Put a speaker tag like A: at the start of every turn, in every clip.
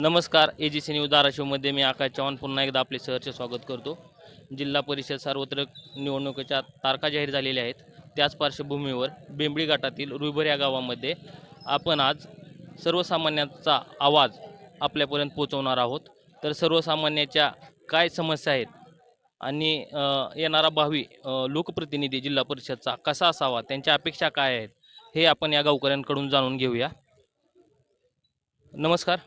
A: नमस्कार A G C news धाराशिवमध्ये मी आकाश चव्हाण. पुन्हा एकदा आपले सहर्ष स्वागत करतो. जिल्हा परिषद सार्वत्रिक निवडणुकीच्या तारखा जाहीर झालेल्या आहेत. त्याच पार्श्वभूमीवर बेंबळी घाटातील रुईभर या गावामध्ये आपण आज सर्वसामान्यांचा आवाज आपल्यापर्यंत पोहोचवणार आहोत. तर सर्वसामान्याच्या काय समस्या आहेत आणि येणारा भावी लोकप्रतिनिधी जिल्हा परिषदचा कसा असावा त्यांच्या अपेक्षा काय आहेत हे आपण या गावकऱ्यांकडून जाणून घेऊया. नमस्कार.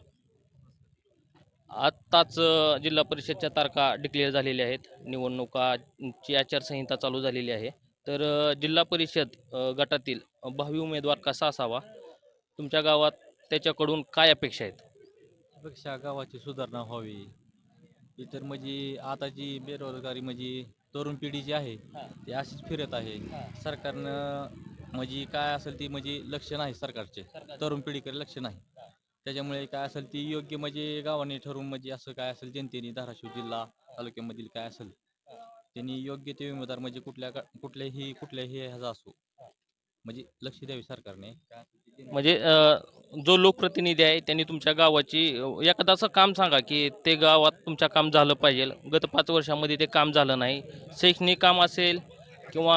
A: आत्ताच जिल्हा परिषदच्या तारखा डिक्लेअर झालेल्या आहेत. निवडणुकाची आचारसंहिता चालू झालेली आहे. तर जिल्हा परिषद गटातील भावी उमेदवार कसा असावा? तुमच्या गावात त्याच्याकडून काय अपेक्षा आहेत?
B: पेक्षा गावाची सुधारणा व्हावी. इतर म्हणजे आता जी बेरोजगारी म्हणजे तरुण पिढी जी आहे ती अशीच फिरत आहे. सरकारनं म्हणजे काय असेल ती म्हणजे लक्ष नाही सरकारचे. तरुण पिढीकडे लक्ष नाही. त्याच्यामुळे काय असेल ती योग्य म्हणजे गावाने ठरवून म्हणजे असं काय असेल जनतेने धाराशिव जिल्हा तालुक्यामधील काय असेल त्यांनी योग्य ते विमोदार म्हणजे कुठल्या का कुठल्याही कुठल्याही ह्याचा असो. म्हणजे लक्ष द्यावे सरकारने.
A: म्हणजे जो लोकप्रतिनिधी आहे त्यांनी तुमच्या गावाची अ, एखादं असं काम सांगा की ते गावात तुमच्या काम झालं पाहिजे. गत पाच वर्षामध्ये ते काम झालं नाही. शैक्षणिक काम असेल किंवा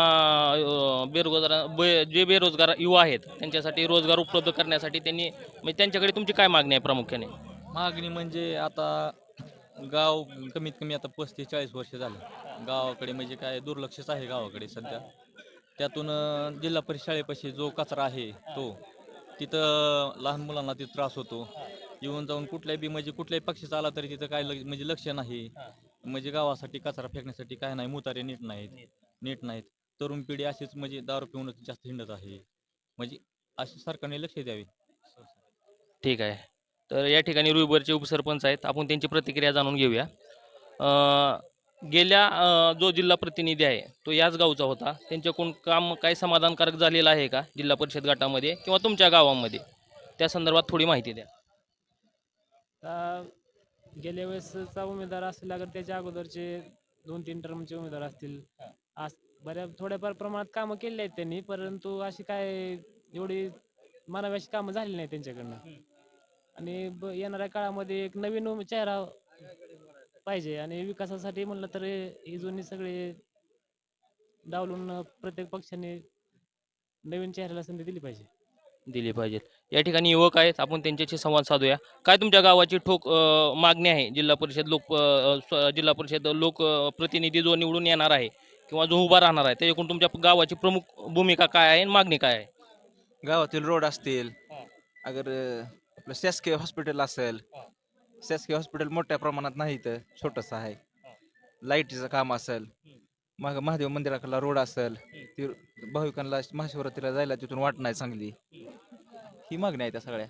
A: बेरोजगार बे जे बेरोजगार युवा आहेत त्यांच्यासाठी रोजगार उपलब्ध करण्यासाठी त्यांनी म्हणजे त्यांच्याकडे तुमची काय मागणी आहे प्रामुख्याने?
B: मागणी म्हणजे आता गाव कमीत कमी आता पस्तीस चाळीस वर्ष झालं. गावाकडे म्हणजे काय दुर्लक्षच आहे गावाकडे सध्या. त्यातून जिल्हा परिषद शाळेपाशी जो कचरा आहे तो तिथं लहान मुलांना तिथं त्रास होतो. येऊन जाऊन कुठल्याही बी म्हणजे कुठल्याही पक्षीचा आला तरी तिथं काय म्हणजे लक्ष नाही. म्हणजे गावासाठी कचरा फेकण्यासाठी काय नाही मुतारे नीट नाहीत. नीट नाहीत. तरुण पिढी अशीच म्हणजे दारू पिऊनच जास्त हिंडत आहे. म्हणजे अशी सरकारने लक्ष द्यावे.
A: ठीक आहे. तर या ठिकाणी रुईबरचे उपसरपंच आहेत. आपण त्यांची प्रतिक्रिया जाणून घेऊया. अ, गेल्या अ, जो जिल्हा प्रतिनिधी आहे तो याच गावचा होता. त्यांच्याकडून काम काय समाधानकारक झालेलं आहे का? जिल्हा परिषद गटामध्ये किंवा तुमच्या गावामध्ये? त्या संदर्भात थोडी माहिती द्या.
C: आता गेल्या वेळेसचा उमेदवार असला तर त्याच्या अगोदरचे दोन तीन टर्मचे उमेदवार असतील. आज बऱ्या थोड्याफार प्रमाणात कामं केली आहेत त्यांनी परंतु अशी काय एवढी मनाव्याची कामं झाली नाही त्यांच्याकडनं. आणि ब- येणाऱ्या काळामध्ये एक नवीन चेहरा पाहिजे आणि विकासासाठी म्हणलं तर हे जुनी जुने सगळे डावलून प्रत्येक पक्षाने नवीन चेहऱ्याला संधी दिली पाहिजे.
A: दिली पाहिजेत या ठिकाणी युवक आहेत आपण त्यांच्याशी संवाद साधूया. काय तुमच्या गावाची ठोक अ, मागणी आहे? जिल्हा परिषद लोक अ, स्व- जिल्हा परिषद लोक अ, प्रतिनिधी जो निवडून येणार आहे किंवा जो उभा राहणार आहे त्याच्याकडून तुमच्या गावाची प्रमुख भूमिका काय आहे आणि मागणी काय आहे?
D: गावातील रोड असतील
A: हा.
D: अगर अ, आपलं शासकीय हॉस्पिटल असेल
A: हा.
D: शासकीय हॉस्पिटल मोठ्या प्रमाणात नाही तर छोटंसं आहे. लाईटीचं काम असेल मग महादेव मंदिराकडला रोड असेल ती भाविकांना महाशिवरात्रीला जायला तिथून वाट नाही चांगली. ही मागणी आहे त्या सगळ्या.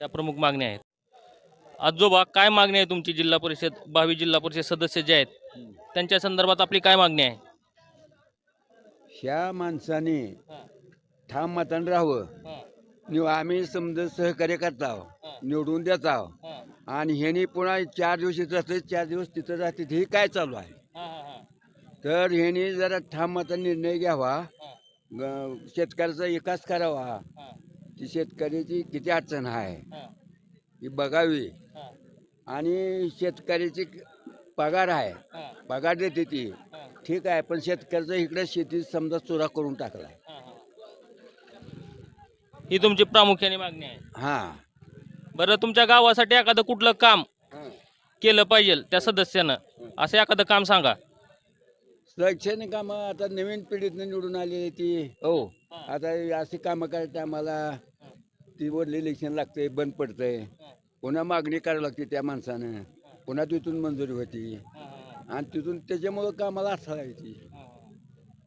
A: त्या प्रमुख मागण्या आहेत. आजोबा काय मागणी आहे तुमची जिल्हा परिषद भावी जिल्हा परिषद सदस्य जे आहेत त्यांच्या संदर्भात आपली काय मागणी आहे?
E: ह्या माणसाने. ठाम मतान राहावं. निव आम्ही समजा सहकार्य करता आहो.
A: हा.
E: निवडून देत आणि ह्यानी पुन्हा चार दिवस इथं असते चार दिवस तिथं राहते हे काय चालू आहे? तर ह्यानी जरा ठाम मतान निर्णय घ्यावा. शेतकऱ्याचा विकास करावा. ती शेतकऱ्याची किती अडचण आहे? ही. बघावी. आणि शेतकऱ्याची पगार आहे. पगार देते ती. ठीक आहे पण शेतकऱ्याचा इकडे शेती समजा चुरा करून टाकलाय
A: ही तुमची प्रामुख्याने मागणी आहे.
E: हा.
A: बरं तुमच्या गावासाठी एखादं कुठलं काम केलं पाहिजे त्या सदस्यानं? असं एखादं काम सांगा.
E: शैक्षणिक कामं आता नवीन पिढीतनं निवडून आलेली ती. हो. आता अशी कामं करायची आम्हाला ती वरली इलेक्शन लागते बंद पडतंय. पुन्हा मागणी करावी लागते त्या माणसानं. पुन्हा तिथून मंजुरी होती. आणि तिथून त्याच्यामुळं कामाला अडथळा येते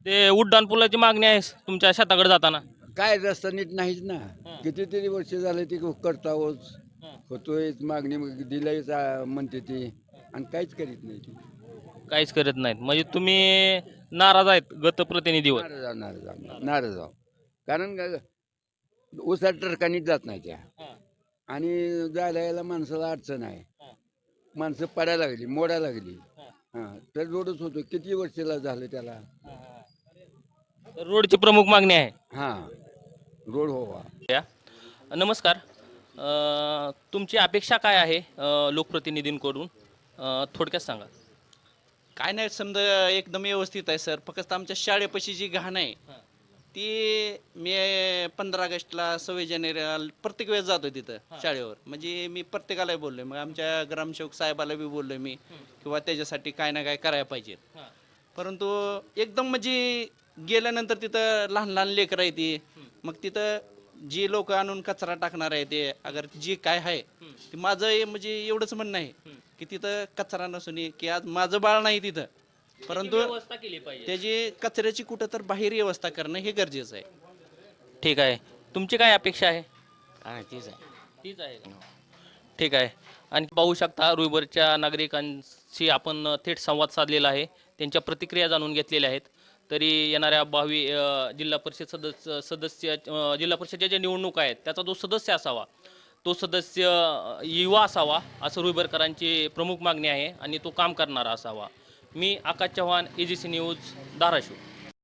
A: ते. उड्डाण पुलाची मागणी आहे तुमच्या शेताकडे जाताना?
E: काय रस्ता नीट नाहीच ना. कितीतरी वर्ष झाले ती करतावच. होतोय मागणी दिलंय म्हणते ती. आणि काहीच करीत नाही ती.
A: काहीच करत नाहीत. म्हणजे तुम्ही नाराज आहेत गत प्रतिनिधीवर
E: नाराज आहो, नाराज आहो, नाराज आहो. कारण का- उसात टरकानीच जात नाही त्या. आणि जायला यायला माणसाला अडचण आहे. माणसं पडायला लागली मोडायला लागली. हा तर रोडच होतो. किती वर्षाला झालं त्याला?
A: रोडची प्रमुख मागणी आहे.
E: हा रोड व्हावा
A: नमस्कार. अ, तुमची अपेक्षा काय आहे अ, लोकप्रतिनिधींकडून? अ, थोडक्यात सांगा.
F: काय नाही समजा एकदम व्यवस्थित आहे सर. फक्त आमच्या शाळेपाशी जी घाण आहे ती मी पंधरा ऑगस्टला सव्वीस जानेवारीला प्रत्येक वेळेस जातो तिथं शाळेवर. म्हणजे मी प्रत्येकाला बोललोय. मग आमच्या ग्रामसेवक साहेबाला बी बोललोय मी किंवा त्याच्यासाठी काय ना काय करायला पाहिजे. परंतु एकदम म्हणजे गेल्यानंतर तिथं लहान लहान लेकरं आहे ती. मग तिथं जी लोक आणून कचरा टाकणार आहे ते अगर जी काय आहे ते माझं म्हणजे एवढंच म्हणणं आहे की तिथं कचरा नसून की आज माझं बाळ नाही तिथं. परंतु
A: व्यवस्था केली पाहिजे?
F: त्याची कचऱ्याची कुठं तर बाहेर व्यवस्था करणं हे गरजेचं आहे.
A: ठीक आहे. तुमची काय अपेक्षा आहे?
G: हा तीच आहे.
A: तीच आहे का? ठीक आहे. आणि पाहू शकता रुईबरच्या नागरिकांशी आपण थेट संवाद साधलेला आहे. त्यांच्या प्रतिक्रिया जाणून घेतलेल्या आहेत. तरी येणाऱ्या भावी अ, जिल्हा परिषद सदस्य सदस्य अ, जिल्हा परिषदेच्या ज्या निवडणूक आहेत त्याचा जो सदस्य असावा. तो सदस्य अ, युवा असावा असं रुईबरकरांची प्रमुख मागणी आहे आणि तो काम करणारा असावा. मी Akash Chavan E G C news Dharashiv.